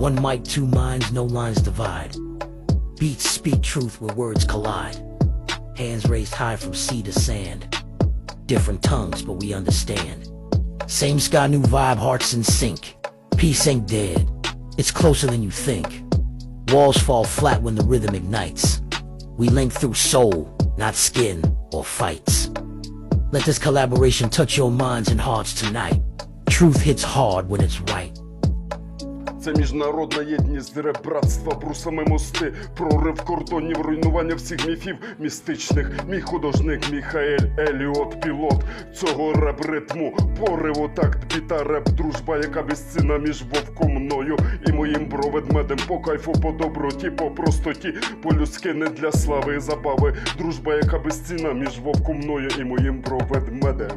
One mic, two minds, no lines divide. Beats speak truth where words collide. Hands raised high from sea to sand. Different tongues, but we understand. Same sky, new vibe, hearts in sync. Peace ain't dead. It's closer than you think. Walls fall flat when the rhythm ignites. We link through soul, not skin or fights. Let this collaboration touch your minds and hearts tonight. Truth hits hard when it's right. Це міжнародна єдність братства, брусами мости, прорив кордонів, руйнування всіх міфів містичних. Мій художник Міхаель Еліот, пілот цього реп ритму, пориву такт, біта, реп, дружба, яка безцінна між вовком мною і моїм броведмедем. По кайфу, по доброті, по простоті, по людськи не для слави і забави. Дружба, яка безцінна між вовком мною і моїм броведмедем.